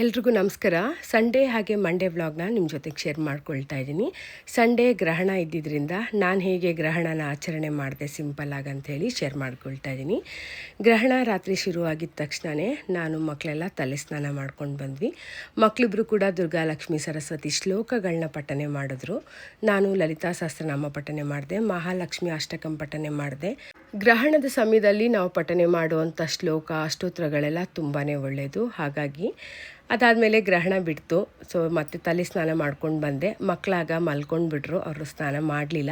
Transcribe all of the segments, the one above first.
ಎಲ್ರಿಗೂ ನಮಸ್ಕಾರ. ಸಂಡೇ ಹಾಗೆ ಮಂಡೇ ವ್ಲಾಗ್ನ ನಿಮ್ಮ ಜೊತೆಗೆ ಶೇರ್ ಮಾಡ್ಕೊಳ್ತಾ ಇದ್ದೀನಿ. ಸಂಡೇ ಗ್ರಹಣ ಇದ್ದಿದ್ದರಿಂದ ನಾನು ಹೇಗೆ ಗ್ರಹಣನ ಆಚರಣೆ ಮಾಡಿದೆ ಸಿಂಪಲ್ ಹೇಳಿ ಶೇರ್ ಮಾಡ್ಕೊಳ್ತಾ ಇದ್ದೀನಿ. ಗ್ರಹಣ ರಾತ್ರಿ ಶುರುವಾಗಿದ್ದ ತಕ್ಷಣವೇ ನಾನು ಮಕ್ಕಳೆಲ್ಲ ತಲೆ ಸ್ನಾನ ಮಾಡ್ಕೊಂಡು ಬಂದ್ವಿ. ಮಕ್ಕಳಿಬ್ಬರು ಕೂಡ ದುರ್ಗಾಲಕ್ಷ್ಮಿ ಸರಸ್ವತಿ ಶ್ಲೋಕಗಳನ್ನ ಪಠನೆ ಮಾಡಿದ್ರು. ನಾನು ಲಲಿತಾ ಸಹಸ್ರನಾಮ ಪಠನೆ ಮಾಡಿದೆ, ಮಹಾಲಕ್ಷ್ಮಿ ಅಷ್ಟಕಂ ಪಠನೆ ಮಾಡಿದೆ. ಗ್ರಹಣದ ಸಮಯದಲ್ಲಿ ನಾವು ಪಠನೆ ಮಾಡುವಂಥ ಶ್ಲೋಕ, ಅಷ್ಟೋತ್ರಗಳೆಲ್ಲ ತುಂಬಾ ಒಳ್ಳೆಯದು ಹಾಗಾಗಿ ಅದಾದಮೇಲೆ ಗ್ರಹಣ ಬಿಡ್ತು. ಸೊ ಮತ್ತೆ ತಲೆ ಸ್ನಾನ ಮಾಡ್ಕೊಂಡು ಬಂದೆ. ಮಕ್ಕಳಾಗ ಮಲ್ಕೊಂಡು ಬಿಟ್ರು. ಅವರು ಸ್ನಾನ ಮಾಡಲಿಲ್ಲ.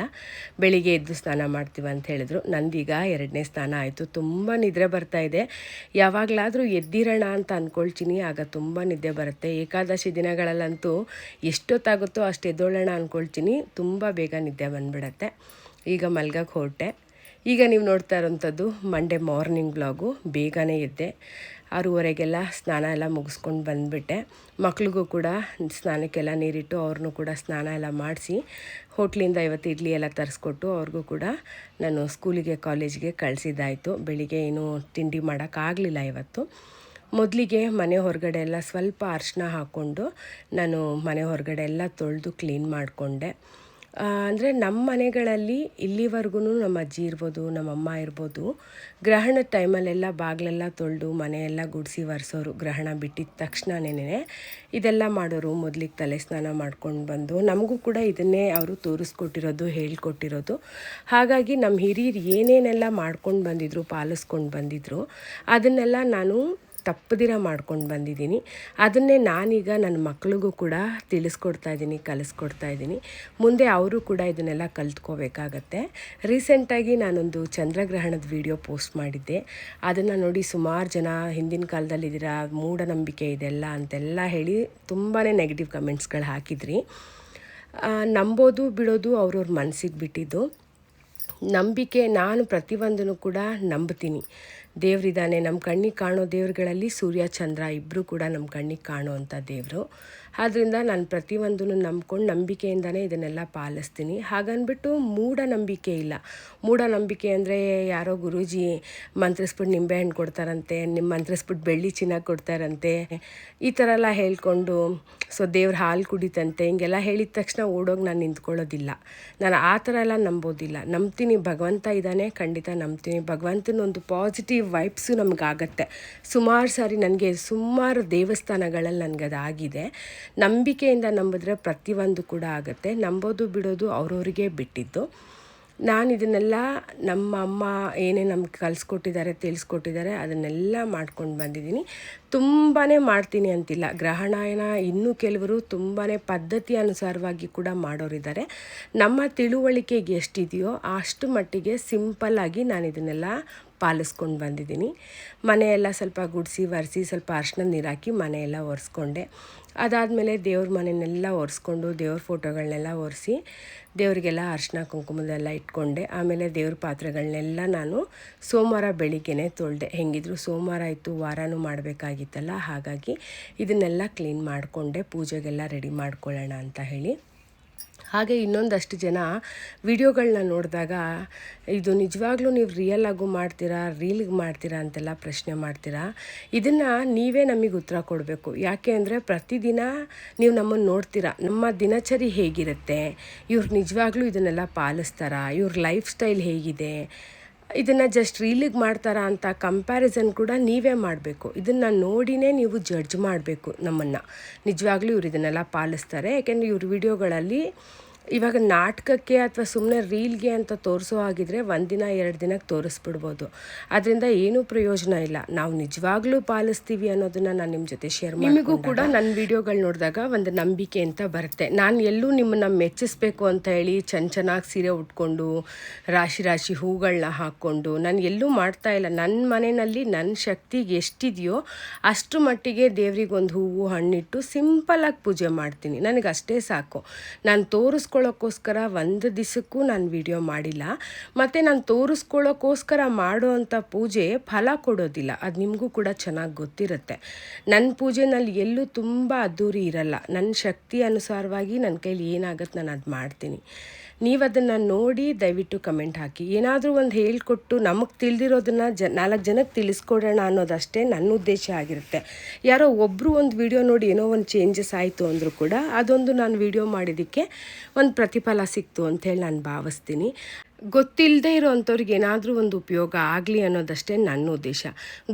ಬೆಳಿಗ್ಗೆ ಎದ್ದು ಸ್ನಾನ ಮಾಡ್ತೀವಿ ಅಂತ ಹೇಳಿದ್ರು. ನಂದೀಗ ಎರಡನೇ ಸ್ನಾನ ಆಯಿತು. ತುಂಬ ನಿದ್ರೆ ಬರ್ತಾ ಇದೆ. ಯಾವಾಗಲಾದರೂ ಎದ್ದಿರೋಣ ಅಂತ ಅಂದ್ಕೊಳ್ತೀನಿ ಆಗ ತುಂಬ ನಿದ್ದೆ ಬರುತ್ತೆ. ಏಕಾದಶಿ ದಿನಗಳಲ್ಲಂತೂ ಎಷ್ಟೊತ್ತಾಗುತ್ತೋ ಅಷ್ಟು ಎದ್ದೋಳೋಣ ಅಂದ್ಕೊಳ್ತೀನಿ ತುಂಬ ಬೇಗ ನಿದ್ದೆ ಬಂದುಬಿಡತ್ತೆ. ಈಗ ಮಲ್ಗಕ್ಕೆ ಹೊರಟೆ. ಈಗ ನೀವು ನೋಡ್ತಾ ಇರೋಂಥದ್ದು ಮಂಡೇ ಮಾರ್ನಿಂಗ್ ಬ್ಲಾಗು ಬೇಗನೆ ಎದ್ದೆ. ಆರೂವರೆಗೆಲ್ಲ ಸ್ನಾನ ಎಲ್ಲ ಮುಗಿಸ್ಕೊಂಡು ಬಂದುಬಿಟ್ಟೆ. ಮಕ್ಳಿಗೂ ಕೂಡ ಸ್ನಾನಕ್ಕೆಲ್ಲ ನೀರಿಟ್ಟು ಅವ್ರನ್ನೂ ಕೂಡ ಸ್ನಾನ ಎಲ್ಲ ಮಾಡಿಸಿ ಹೋಟ್ಲಿಂದ ಇವತ್ತು ಇಡ್ಲಿ ಎಲ್ಲ ತರಿಸ್ಕೊಟ್ಟು ಅವ್ರಿಗೂ ಕೂಡ ನಾನು ಸ್ಕೂಲಿಗೆ, ಕಾಲೇಜಿಗೆ ಕಳಿಸಿದ್ದಾಯಿತು. ಬೆಳಿಗ್ಗೆ ಏನೂ ತಿಂಡಿ ಮಾಡೋಕ್ಕಾಗಲಿಲ್ಲ ಇವತ್ತು. ಮೊದಲಿಗೆ ಮನೆ ಹೊರಗಡೆ ಎಲ್ಲ ಸ್ವಲ್ಪ ಅರ್ಶಿನ ಹಾಕ್ಕೊಂಡು ನಾನು ಮನೆ ಹೊರಗಡೆ ಎಲ್ಲ ತೊಳೆದು ಕ್ಲೀನ್ ಮಾಡಿಕೊಂಡೆ. ಅಂದರೆ ನಮ್ಮ ಮನೆಗಳಲ್ಲಿ ಇಲ್ಲಿವರೆಗೂ ನಮ್ಮ ಅಜ್ಜಿ ಇರ್ಬೋದು ನಮ್ಮಮ್ಮ ಇರ್ಬೋದು, ಗ್ರಹಣದ ಟೈಮಲ್ಲೆಲ್ಲ ಬಾಗಿಲೆಲ್ಲ ತೊಳೆದು ಮನೆಯೆಲ್ಲ ಗುಡಿಸಿ ಒರೆಸೋರು ಗ್ರಹಣ ಬಿಟ್ಟಿದ ತಕ್ಷಣನೇ ಇದೆಲ್ಲ ಮಾಡೋರು, ಮೊದಲಿಗೆ ತಲೆ ಸ್ನಾನ ಮಾಡ್ಕೊಂಡು ಬಂದು ನಮಗೂ ಕೂಡ ಇದನ್ನೇ ಅವರು ತೋರಿಸ್ಕೊಟ್ಟಿರೋದು, ಹೇಳ್ಕೊಟ್ಟಿರೋದು. ಹಾಗಾಗಿ ನಮ್ಮ ಹಿರಿಯರು ಏನೇನೆಲ್ಲ ಮಾಡ್ಕೊಂಡು ಬಂದಿದ್ರು, ಪಾಲಿಸ್ಕೊಂಡು ಬಂದಿದ್ರು, ಅದನ್ನೆಲ್ಲ ನಾನು ತಪ್ಪದಿರ ಮಾಡ್ಕೊಂಡು ಬಂದಿದ್ದೀನಿ. ಅದನ್ನೇ ನಾನೀಗ ನನ್ನ ಮಕ್ಕಳಿಗೂ ಕೂಡ ತಿಳಿಸ್ಕೊಡ್ತಾ ಇದ್ದೀನಿ, ಕಲಿಸ್ಕೊಡ್ತಾ ಇದ್ದೀನಿ. ಮುಂದೆ ಅವರು ಕೂಡ ಇದನ್ನೆಲ್ಲ ಕಲ್ತ್ಕೋಬೇಕಾಗತ್ತೆ. ರೀಸೆಂಟಾಗಿ ನಾನೊಂದು ಚಂದ್ರಗ್ರಹಣದ ವಿಡಿಯೋ ಪೋಸ್ಟ್ ಮಾಡಿದ್ದೆ. ಅದನ್ನು ನೋಡಿ ಸುಮಾರು ಜನ ಹಿಂದಿನ ಕಾಲದಲ್ಲಿದ್ದೀರಾ ಮೂಢನಂಬಿಕೆ ಇದೆಲ್ಲ ಅಂತೆಲ್ಲ ಹೇಳಿ ತುಂಬಾ ನೆಗೆಟಿವ್ ಕಮೆಂಟ್ಸ್ಗಳು ಹಾಕಿದ್ರಿ. ನಂಬೋದು ಬಿಡೋದು ಅವ್ರವ್ರ ಮನಸ್ಸಿಗೆ ಬಿಟ್ಟಿದ್ದು. ನಂಬಿಕೆ ನಾನು ಪ್ರತಿಯೊಂದನ್ನು ಕೂಡ ನಂಬ್ತೀನಿ. ದೇವರಿದ್ದಾನೆ ನಮ್ಮ ಕಣ್ಣಿಗೆ ಕಾಣೋ ದೇವ್ರುಗಳಲ್ಲಿ ಸೂರ್ಯ, ಚಂದ್ರ ಇಬ್ಬರು ಕೂಡ ನಮ್ಮ ಕಣ್ಣಿಗೆ ಕಾಣುವಂಥ ದೇವರು. ಆದ್ದರಿಂದ ನಾನು ಪ್ರತಿಯೊಂದನ್ನು ನಂಬ್ಕೊಂಡು ನಂಬಿಕೆಯಿಂದನೇ ಇದನ್ನೆಲ್ಲ ಪಾಲಿಸ್ತೀನಿ. ಹಾಗನ್ಬಿಟ್ಟು ಮೂಢನಂಬಿಕೆ ಇಲ್ಲ. ಮೂಢನಂಬಿಕೆ ಅಂದರೆ ಯಾರೋ ಗುರೂಜಿ ಮಂತ್ರಿಸ್ಬಿಟ್ಟು ನಿಂಬೆಹಣ್ಣು ಕೊಡ್ತಾರಂತೆ ನಿಮ್ಮ ಮಂತ್ರಿಸ್ಬಿಟ್ಟು ಬೆಳ್ಳಿ ಚಿನ್ನ ಕೊಡ್ತಾರಂತೆ, ಈ ಥರ ಎಲ್ಲ ಹೇಳ್ಕೊಂಡು ಸೊ ದೇವ್ರ ಹಾಲು ಕುಡಿತಂತೆ, ಹಿಂಗೆಲ್ಲ ಹೇಳಿದ ತಕ್ಷಣ ಓಡೋಗಿ ನಾನು ನಿಂತ್ಕೊಳ್ಳೋದಿಲ್ಲ. ನಾನು ಆ ಥರ ಎಲ್ಲ ನಂಬೋದಿಲ್ಲ. ನಂಬ್ತೀನಿ ಭಗವಂತ ಇದ್ದಾನೆ, ಖಂಡಿತ ನಂಬ್ತೀನಿ. ಭಗವಂತನ ಒಂದು ಪಾಸಿಟಿವ್ ವೈಬ್ಸು ನಮಗಾಗತ್ತೆ. ಸುಮಾರು ಸಾರಿ ನನಗೆ ಸುಮಾರು ದೇವಸ್ಥಾನಗಳಲ್ಲಿ ನನಗೆ ಅದಾಗಿದೆ ನಂಬಿಕೆಯಿಂದ ನಂಬಿದ್ರೆ ಪ್ರತಿಯೊಂದು ಕೂಡ ಆಗುತ್ತೆ. ನಂಬೋದು ಬಿಡೋದು ಅವ್ರವ್ರಿಗೆ ಬಿಟ್ಟಿದ್ದು. ನಾನು ಇದನ್ನೆಲ್ಲ ನಮ್ಮ ಅಮ್ಮ ಏನೇ ನಮ್ಗೆ ಕಲಿಸ್ಕೊಟ್ಟಿದ್ದಾರೆ ತಿಳಿಸ್ಕೊಟ್ಟಿದ್ದಾರೆ ಅದನ್ನೆಲ್ಲ ಮಾಡ್ಕೊಂಡು ಬಂದಿದ್ದೀನಿ ತುಂಬಾ ಮಾಡ್ತೀನಿ ಅಂತಿಲ್ಲ. ಗ್ರಹಣಾಯನ ಇನ್ನೂ ಕೆಲವರು ತುಂಬಾ ಪದ್ಧತಿ ಅನುಸಾರವಾಗಿ ಕೂಡ ಮಾಡೋರಿದ್ದಾರೆ ನಮ್ಮ ತಿಳುವಳಿಕೆಗೆ ಎಷ್ಟಿದೆಯೋ ಅಷ್ಟು ಮಟ್ಟಿಗೆ ಸಿಂಪಲ್ಲಾಗಿ ನಾನು ಇದನ್ನೆಲ್ಲ ಪಾಲಿಸ್ಕೊಂಡು ಬಂದಿದ್ದೀನಿ. ಮನೆಯೆಲ್ಲ ಸ್ವಲ್ಪ ಗುಡಿಸಿ, ಒರೆಸಿ, ಸ್ವಲ್ಪ ಅರ್ಶಿನ ನೀರಾಕಿ ಮನೆಯೆಲ್ಲ ಒರೆಸ್ಕೊಂಡೆ. ಅದಾದಮೇಲೆ ದೇವ್ರ ಮನೆಯನ್ನೆಲ್ಲ ಒರೆಸ್ಕೊಂಡು ದೇವ್ರ ಫೋಟೋಗಳನ್ನೆಲ್ಲ ಒರೆಸಿ ದೇವರಿಗೆಲ್ಲ ಅರ್ಶಿನ ಕುಂಕುಮದೆಲ್ಲ ಇಟ್ಕೊಂಡೆ. ಆಮೇಲೆ ದೇವ್ರ ಪಾತ್ರೆಗಳನ್ನೆಲ್ಲ ನಾನು ಸೋಮವಾರ ಬೆಳಿಗ್ಗೆನೆ ತೊಳೆದೆ. ಹೆಂಗಿದ್ರು ಸೋಮವಾರ ಇತ್ತು ವಾರನೂ ಮಾಡಬೇಕಾಗಿತ್ತಲ್ಲ, ಹಾಗಾಗಿ ಇದನ್ನೆಲ್ಲ ಕ್ಲೀನ್ ಮಾಡಿಕೊಂಡೆ. ಪೂಜೆಗೆಲ್ಲ ರೆಡಿ ಮಾಡ್ಕೊಳ್ಳೋಣ ಅಂತ ಹೇಳಿ. ಹಾಗೆ ಇನ್ನೊಂದಷ್ಟು ಜನ ವಿಡಿಯೋಗಳನ್ನ ನೋಡಿದಾಗ, ಇದು ನಿಜವಾಗ್ಲೂ ನೀವು ರಿಯಲ್ ಆಗು ಮಾಡ್ತೀರಾ ರೀಲ್ಗೆ ಮಾಡ್ತೀರಾ ಅಂತೆಲ್ಲ ಪ್ರಶ್ನೆ ಮಾಡ್ತೀರಾ? ಇದನ್ನು ನೀವೇ ನಮಗೆ ಉತ್ತರ ಕೊಡಬೇಕು. ಯಾಕೆ ಅಂದರೆ ಪ್ರತಿದಿನ ನೀವು ನಮ್ಮನ್ನು ನೋಡ್ತೀರಾ. ನಮ್ಮ ದಿನಚರಿ ಹೇಗಿರುತ್ತೆ? ಇವ್ರು ನಿಜವಾಗ್ಲೂ ಇದನ್ನೆಲ್ಲ ಪಾಲಿಸ್ತಾರಾ? ಇವ್ರ ಲೈಫ್ ಸ್ಟೈಲ್ ಹೇಗಿದೆ? ಇದನ್ನು ಜಸ್ಟ್ ರೀಲಿಗೆ ಮಾಡ್ತಾರಾ ಅಂತ ಕಂಪ್ಯಾರಿಸನ್ ಕೂಡ ನೀವೇ ಮಾಡಬೇಕು. ಇದನ್ನು ನೋಡಿನೇ ನೀವು ಜಡ್ಜ್ ಮಾಡಬೇಕು ನಮ್ಮನ್ನು. ನಿಜವಾಗ್ಲೂ ಇವ್ರು ಇದನ್ನೆಲ್ಲ ಪಾಲಿಸ್ತಾರೆ, ಯಾಕೆಂದರೆ ಇವ್ರ ವಿಡಿಯೋಗಳಲ್ಲಿ ಇವಾಗ ನಾಟಕಕ್ಕೆ ಅಥವಾ ಸುಮ್ಮನೆ ರೀಲ್ಗೆ ಅಂತ ತೋರಿಸೋ ಹಾಗಿದ್ರೆ ಒಂದಿನ ಎರಡು ದಿನಕ್ಕೆ ತೋರಿಸ್ಬಿಡ್ಬೋದು. ಅದರಿಂದ ಏನೂ ಪ್ರಯೋಜನ ಇಲ್ಲ. ನಾವು ನಿಜವಾಗ್ಲೂ ಪಾಲಿಸ್ತೀವಿ ಅನ್ನೋದನ್ನ ನಾನು ನಿಮ್ಮ ಜೊತೆ ಶೇರ್ ನಿಮಗೂ ಕೂಡ ನನ್ನ ವಿಡಿಯೋಗಳು ನೋಡಿದಾಗ ಒಂದು ನಂಬಿಕೆ ಅಂತ ಬರುತ್ತೆ. ನಾನು ಎಲ್ಲೂ ನಿಮ್ಮನ್ನ ಮೆಚ್ಚಿಸ್ಬೇಕು ಅಂತ ಹೇಳಿ ಚೆನ್ನ ಚೆನ್ನಾಗಿ ಸೀರೆ ಉಟ್ಕೊಂಡು ರಾಶಿ ರಾಶಿ ಹೂಗಳನ್ನ ಹಾಕ್ಕೊಂಡು ನಾನು ಎಲ್ಲೂ ಮಾಡ್ತಾ ಇಲ್ಲ. ನನ್ನ ಮನೆಯಲ್ಲಿ ನನ್ನ ಶಕ್ತಿಗೆ ಎಷ್ಟಿದೆಯೋ ಅಷ್ಟು ಮಟ್ಟಿಗೆ ದೇವ್ರಿಗೆ ಒಂದು ಹೂವು ಹಣ್ಣಿಟ್ಟು ಸಿಂಪಲ್ ಆಗಿ ಪೂಜೆ ಮಾಡ್ತೀನಿ. ನನಗೆ ಅಷ್ಟೇ ಸಾಕು. ನಾನು ತೋರಿಸ್ಕೊ ತೋರಿಸ್ಕೊಳ್ಳೋಕ್ಕೋಸ್ಕರ ಒಂದು ದಿವಸಕ್ಕೂ ನಾನು ವಿಡಿಯೋ ಮಾಡಿಲ್ಲ. ಮತ್ತು ನಾನು ತೋರಿಸ್ಕೊಳ್ಳೋಕ್ಕೋಸ್ಕರ ಮಾಡೋ ಪೂಜೆ ಫಲ ಕೊಡೋದಿಲ್ಲ. ಅದು ನಿಮಗೂ ಕೂಡ ಚೆನ್ನಾಗಿ ಗೊತ್ತಿರುತ್ತೆ. ನನ್ನ ಪೂಜೆನಲ್ಲಿ ಎಲ್ಲೂ ತುಂಬ ಅದ್ದೂರಿ ಇರಲ್ಲ. ನನ್ನ ಶಕ್ತಿ ಅನುಸಾರವಾಗಿ ನನ್ನ ಕೈಲಿ ಏನಾಗುತ್ತೆ ನಾನು ಅದು ಮಾಡ್ತೀನಿ. ನೀವು ಅದನ್ನು ನೋಡಿ ದಯವಿಟ್ಟು ಕಮೆಂಟ್ ಹಾಕಿ. ಏನಾದರೂ ಒಂದು ಹೇಳಿಕೊಟ್ಟು ನಮಗೆ ತಿಳಿದಿರೋದನ್ನು ಜ, ನಾಲ್ಕು ಜನಕ್ಕೆ ತಿಳಿಸ್ಕೊಡೋಣ ಅನ್ನೋದಷ್ಟೇ ನನ್ನ ಉದ್ದೇಶ ಆಗಿರುತ್ತೆ. ಯಾರೋ ಒಬ್ಬರು ಒಂದು ವಿಡಿಯೋ ನೋಡಿ ಏನೋ ಒಂದು ಚೇಂಜಸ್ ಆಯಿತು ಅಂದರೂ ಕೂಡ ಅದೊಂದು ನಾನು ವಿಡಿಯೋ ಮಾಡಿದ್ದಕ್ಕೆ ಒಂದು ಪ್ರತಿಫಲ ಸಿಕ್ತು ಅಂತೇಳಿ ನಾನು ಭಾವಿಸ್ತೀನಿ. ಗೊತ್ತಿಲ್ಲದೆ ಇರೋವಂಥವ್ರಿಗೆ ಏನಾದರೂ ಒಂದು ಉಪಯೋಗ ಆಗಲಿ ಅನ್ನೋದಷ್ಟೇ ನನ್ನ ಉದ್ದೇಶ.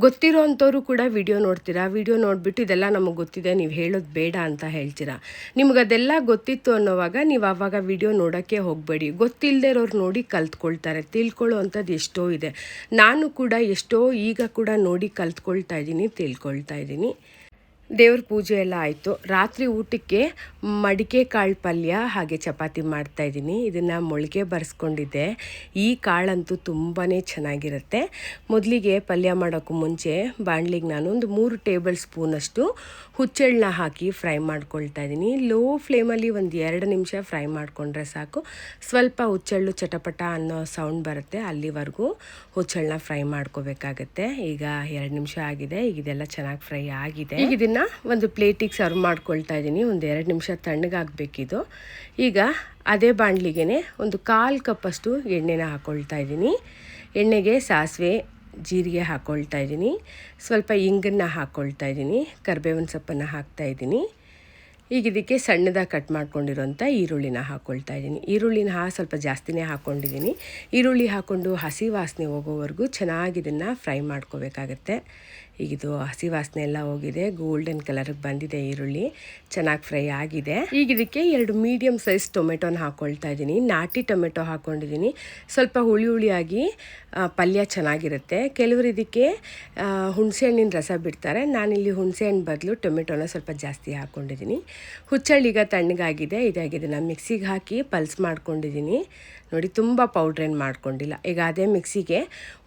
ಗೊತ್ತಿರೋ ಅಂಥವ್ರು ಕೂಡ ವಿಡಿಯೋ ನೋಡ್ತೀರಾ? ವಿಡಿಯೋ ನೋಡಿಬಿಟ್ಟು ಇದೆಲ್ಲ ನಮಗೆ ಗೊತ್ತಿದೆ, ನೀವು ಹೇಳೋದು ಬೇಡ ಅಂತ ಹೇಳ್ತೀರಾ? ನಿಮ್ಗೆ ಅದೆಲ್ಲ ಗೊತ್ತಿತ್ತು ಅನ್ನೋವಾಗ ನೀವು ಆವಾಗ ವಿಡಿಯೋ ನೋಡೋಕ್ಕೆ ಹೋಗಬೇಡಿ. ಗೊತ್ತಿಲ್ಲದೆ ಇರೋರು ನೋಡಿ ಕಲ್ತ್ಕೊಳ್ತಾರೆ. ತಿಳ್ಕೊಳ್ಳೋ ಅಂಥದ್ದು ಎಷ್ಟೋ ಇದೆ. ನಾನು ಕೂಡ ಎಷ್ಟೋ ಈಗ ಕೂಡ ನೋಡಿ ಕಲ್ತ್ಕೊಳ್ತಾ ಇದ್ದೀನಿ, ತಿಳ್ಕೊಳ್ತಾ ಇದ್ದೀನಿ. ದೇವ್ರ ಪೂಜೆ ಎಲ್ಲ ಆಯಿತು. ರಾತ್ರಿ ಊಟಕ್ಕೆ ಮಡಿಕೆ ಕಾಳು ಪಲ್ಯ ಹಾಗೆ ಚಪಾತಿ ಮಾಡ್ತಾಯಿದ್ದೀನಿ ಇದನ್ನು ಮೊಳಕೆ ಬರೆಸ್ಕೊಂಡಿದ್ದೆ. ಈ ಕಾಳಂತೂ ತುಂಬಾ ಚೆನ್ನಾಗಿರುತ್ತೆ. ಮೊದಲಿಗೆ ಪಲ್ಯ ಮಾಡೋಕ್ಕೂ ಮುಂಚೆ ಬಾಣಲಿಗೆ ನಾನು ಒಂದು ಮೂರು ಟೇಬಲ್ ಸ್ಪೂನಷ್ಟು ಹುಚ್ಚೆಳ್ಳನ್ನ ಹಾಕಿ ಫ್ರೈ ಮಾಡ್ಕೊಳ್ತಾ ಇದ್ದೀನಿ. ಲೋ ಫ್ಲೇಮಲ್ಲಿ ಒಂದು ಎರಡು ನಿಮಿಷ ಫ್ರೈ ಮಾಡಿಕೊಂಡ್ರೆ ಸಾಕು. ಸ್ವಲ್ಪ ಹುಚ್ಚೆಳ್ಳು ಚಟಪಟ ಅನ್ನೋ ಸೌಂಡ್ ಬರುತ್ತೆ. ಅಲ್ಲಿವರೆಗೂ ಹುಚ್ಚೆಳ್ಳನ್ನ ಫ್ರೈ ಮಾಡ್ಕೋಬೇಕಾಗತ್ತೆ. ಈಗ ಎರಡು ನಿಮಿಷ ಆಗಿದೆ. ಈಗ ಇದೆಲ್ಲ ಚೆನ್ನಾಗಿ ಫ್ರೈ ಆಗಿದೆ. ಈಗ ಇದನ್ನು ಒಂದು ಪ್ಲೇಟಿಗೆ ಸರ್ವ್ ಮಾಡ್ಕೊಳ್ತಾ ಇದ್ದೀನಿ. ಒಂದು ಎರಡು ನಿಮಿಷ ತಣ್ಣಗಾಗಬೇಕಿದು ಈಗ ಅದೇ ಬಾಣಲಿಗೆ ಒಂದು ಕಾಲು ಕಪ್ಪಷ್ಟು ಎಣ್ಣೆನ ಹಾಕ್ಕೊಳ್ತಾ ಇದ್ದೀನಿ. ಎಣ್ಣೆಗೆ ಸಾಸಿವೆ, ಜೀರಿಗೆ ಹಾಕ್ಕೊಳ್ತಾ ಇದ್ದೀನಿ. ಸ್ವಲ್ಪ ಇಂಗನ್ನು ಹಾಕ್ಕೊಳ್ತಾ ಇದ್ದೀನಿ. ಕರ್ಬೇವಿನ ಸೊಪ್ಪನ್ನು ಹಾಕ್ತಾ ಇದ್ದೀನಿ. ಈಗ ಇದಕ್ಕೆ ಸಣ್ಣದಾಗಿ ಕಟ್ ಮಾಡ್ಕೊಂಡಿರೋಂಥ ಈರುಳ್ಳಿನ ಹಾಕ್ಕೊಳ್ತಾ ಇದ್ದೀನಿ. ಈರುಳ್ಳಿನ ಹಾ ಸ್ವಲ್ಪ ಜಾಸ್ತಿನೇ ಹಾಕ್ಕೊಂಡಿದ್ದೀನಿ ಈರುಳ್ಳಿ ಹಾಕ್ಕೊಂಡು ಹಸಿ ವಾಸನೆ ಹೋಗೋವರೆಗೂ ಚೆನ್ನಾಗಿ ಇದನ್ನು ಫ್ರೈ ಮಾಡ್ಕೋಬೇಕಾಗತ್ತೆ. ಈಗ ಇದು ಹಸಿ ವಾಸನೆ ಎಲ್ಲ ಹೋಗಿದೆ. ಗೋಲ್ಡನ್ ಕಲರ್ಗೆ ಬಂದಿದೆ ಈರುಳ್ಳಿ. ಚೆನ್ನಾಗಿ ಫ್ರೈ ಆಗಿದೆ. ಈಗ ಇದಕ್ಕೆ ಎರಡು ಮೀಡಿಯಮ್ ಸೈಜ್ ಟೊಮೆಟೊನ ಹಾಕ್ಕೊಳ್ತಾ ಇದ್ದೀನಿ. ನಾಟಿ ಟೊಮೆಟೊ ಹಾಕ್ಕೊಂಡಿದ್ದೀನಿ ಸ್ವಲ್ಪ ಹುಳಿ ಹುಳಿಯಾಗಿ ಪಲ್ಯ ಚೆನ್ನಾಗಿರುತ್ತೆ. ಕೆಲವರು ಇದಕ್ಕೆ ಹುಣಸೆಹಣ್ಣಿನ ರಸ ಬಿಡ್ತಾರೆ. ನಾನಿಲ್ಲಿ ಹುಣಸೆಹಣ್ಣು ಬದಲು ಟೊಮೆಟೊನ ಸ್ವಲ್ಪ ಜಾಸ್ತಿ ಹಾಕ್ಕೊಂಡಿದ್ದೀನಿ ಹುಚ್ಚಳ್ಳಿಗ ತಣ್ಣಗಾಗಿದೆ. ಇದಾಗಿದೆ. ನಾನು ಮಿಕ್ಸಿಗೆ ಹಾಕಿ ಪಲ್ಸ್ ಮಾಡ್ಕೊಂಡಿದ್ದೀನಿ. ನೋಡಿ, ತುಂಬ ಪೌಡ್ರೇನು ಮಾಡ್ಕೊಂಡಿಲ್ಲ. ಈಗ ಅದೇ ಮಿಕ್ಸಿಗೆ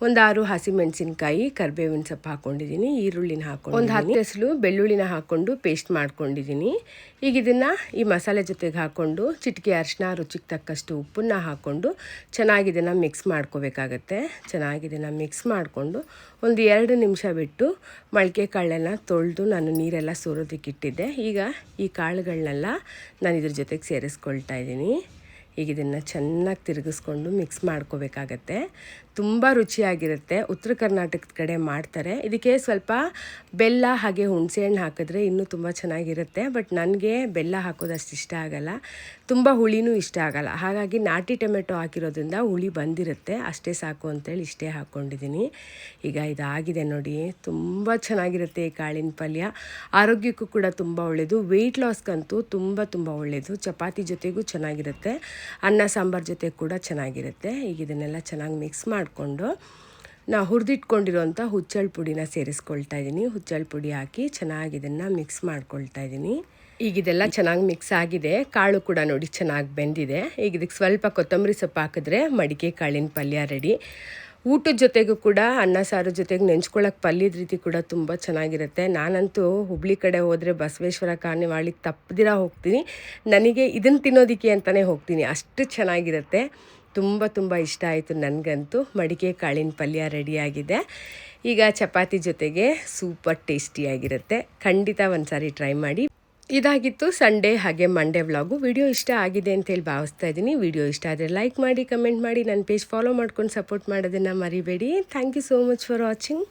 ಒಂದು ಆರು ಹಸಿಮೆಣಸಿನ್ಕಾಯಿ, ಕರ್ಬೇವಿನ ಸೊಪ್ಪು ಹಾಕ್ಕೊಂಡಿದ್ದೀನಿ ಈರುಳ್ಳಿನ ಹಾಕೊಂಡು ಒಂದು ಹತ್ತು ಹೆಸಲು ಬೆಳ್ಳುಳ್ಳಿನ ಹಾಕ್ಕೊಂಡು ಪೇಸ್ಟ್ ಮಾಡ್ಕೊಂಡಿದ್ದೀನಿ ಈಗ ಇದನ್ನು ಈ ಮಸಾಲೆ ಜೊತೆಗೆ ಹಾಕ್ಕೊಂಡು ಚಿಟಿಕೆ ಅರಿಶಿನ ರುಚಿಗೆ ತಕ್ಕಷ್ಟು ಉಪ್ಪನ್ನ ಹಾಕ್ಕೊಂಡು ಚೆನ್ನಾಗಿ ಇದನ್ನು ಮಿಕ್ಸ್ ಮಾಡ್ಕೋಬೇಕಾಗತ್ತೆ. ಚೆನ್ನಾಗಿ ಇದನ್ನು ಮಿಕ್ಸ್ ಮಾಡಿಕೊಂಡು ಒಂದು ಎರಡು ನಿಮಿಷ ಬಿಟ್ಟು ಮೊಳಕೆ ಕಾಳೆಲ್ಲ ತೊಳೆದು ನಾನು ನೀರೆಲ್ಲ ಸೋರೋದಕ್ಕೆ ಇಟ್ಟಿದ್ದೆ. ಈಗ ಈ ಕಾಳುಗಳನ್ನೆಲ್ಲ ನಾನು ಇದ್ರ ಜೊತೆಗೆ ಸೇರಿಸ್ಕೊಳ್ತಾ ಇದ್ದೀನಿ. ಈಗ ಇದನ್ನು ಚೆನ್ನಾಗಿ ತಿರುಗಿಸ್ಕೊಂಡು ಮಿಕ್ಸ್ ಮಾಡ್ಕೋಬೇಕಾಗತ್ತೆ. ತುಂಬ ರುಚಿಯಾಗಿರುತ್ತೆ. ಉತ್ತರ ಕರ್ನಾಟಕದ ಕಡೆ ಮಾಡ್ತಾರೆ. ಇದಕ್ಕೆ ಸ್ವಲ್ಪ ಬೆಲ್ಲ ಹಾಗೆ ಹುಣಸೆಹಣ್ಣು ಹಾಕಿದ್ರೆ ಇನ್ನೂ ತುಂಬ ಚೆನ್ನಾಗಿರುತ್ತೆ. ಬಟ್ ನನಗೆ ಬೆಲ್ಲ ಹಾಕೋದಷ್ಟು ಇಷ್ಟ ಆಗಲ್ಲ. ತುಂಬ ಹುಳಿನೂ ಇಷ್ಟ ಆಗಲ್ಲ. ಹಾಗಾಗಿ ನಾಟಿ ಟೊಮೆಟೊ ಹಾಕಿರೋದ್ರಿಂದ ಹುಳಿ ಬಂದಿರುತ್ತೆ. ಅಷ್ಟೇ ಸಾಕು ಅಂತೇಳಿ ಇಷ್ಟೇ ಹಾಕ್ಕೊಂಡಿದ್ದೀನಿ ಈಗ ಇದಾಗಿದೆ ನೋಡಿ. ತುಂಬ ಚೆನ್ನಾಗಿರುತ್ತೆ ಈ ಕಾಳಿನ ಪಲ್ಯ. ಆರೋಗ್ಯಕ್ಕೂ ಕೂಡ ತುಂಬ ಒಳ್ಳೆಯದು ವೆಯ್ಟ್ ಲಾಸ್ಗಂತೂ ತುಂಬ ತುಂಬ ಒಳ್ಳೆಯದು ಚಪಾತಿ ಜೊತೆಗೂ ಚೆನ್ನಾಗಿರುತ್ತೆ. ಅನ್ನ ಸಾಂಬಾರು ಜೊತೆ ಕೂಡ ಚೆನ್ನಾಗಿರುತ್ತೆ. ಈಗ ಇದನ್ನೆಲ್ಲ ಚೆನ್ನಾಗಿ ಮಿಕ್ಸ್ ಮಾಡಿಕೊಂಡು ನಾ ಹುರಿದಿಟ್ಕೊಂಡಿರೋಂಥ ಹುಚ್ಚಳ ಪುಡಿನ ಸೇರಿಸ್ಕೊಳ್ತಾ ಇದ್ದೀನಿ ಹುಚ್ಚಳ ಪುಡಿ ಹಾಕಿ ಚೆನ್ನಾಗಿ ಇದನ್ನು ಮಿಕ್ಸ್ ಮಾಡ್ಕೊಳ್ತಾ ಇದ್ದೀನಿ ಈಗ ಇದೆಲ್ಲ ಚೆನ್ನಾಗಿ ಮಿಕ್ಸ್ ಆಗಿದೆ. ಕಾಳು ಕೂಡ ನೋಡಿ ಚೆನ್ನಾಗಿ ಬೆಂದಿದೆ. ಈಗ ಇದಕ್ಕೆ ಸ್ವಲ್ಪ ಕೊತ್ತಂಬರಿ ಸೊಪ್ಪು ಹಾಕಿದ್ರೆ ಮಡಿಕೆ ಕಾಳಿನ ಪಲ್ಯ ರೆಡಿ ಊಟದ ಜೊತೆಗೂ ಕೂಡ ಅನ್ನ ಸಾರು ಜೊತೆಗೆ ನೆಂಚ್ಕೊಳ್ಳೋಕೆ ಪಲ್ಯದ ರೀತಿ ಕೂಡ ತುಂಬ ಚೆನ್ನಾಗಿರುತ್ತೆ. ನಾನಂತೂ ಹುಬ್ಳಿ ಕಡೆ ಹೋದರೆ ಬಸವೇಶ್ವರ ಕಾರ್ನಿವಾಳಿಗೆ ತಪ್ಪದಿರ ಹೋಗ್ತೀನಿ. ನನಗೆ ಇದನ್ನು ತಿನ್ನೋದಕ್ಕೆ ಅಂತಲೇ ಹೋಗ್ತೀನಿ. ಅಷ್ಟು ಚೆನ್ನಾಗಿರುತ್ತೆ. ತುಂಬ ತುಂಬ ಇಷ್ಟ ಆಯಿತು ನನಗಂತೂ. ಮಡಿಕೆ ಕಾಳಿನ ಪಲ್ಯ ರೆಡಿಯಾಗಿದೆ. ಈಗ ಚಪಾತಿ ಜೊತೆಗೆ ಸೂಪರ್ ಟೇಸ್ಟಿಯಾಗಿರುತ್ತೆ. ಖಂಡಿತ ಒಂದು ಸಾರಿ ಟ್ರೈ ಮಾಡಿ. ಇದಾಗಿತ್ತು ಸಂಡೇ ಹಾಗೆ ಮಂಡೇ ವ್ಲಾಗು. ವಿಡಿಯೋ ಇಷ್ಟ ಆಗಿದೆ ಅಂತೇಳಿ ಭಾವಿಸ್ತಾ ಇದ್ದೀನಿ. ವಿಡಿಯೋ ಇಷ್ಟ ಆದರೆ ಲೈಕ್ ಮಾಡಿ, ಕಮೆಂಟ್ ಮಾಡಿ, ನನ್ನ ಪೇಜ್ ಫಾಲೋ ಮಾಡ್ಕೊಂಡು ಸಪೋರ್ಟ್ ಮಾಡೋದನ್ನು ಮರಿಬೇಡಿ. Thank you so much for watching.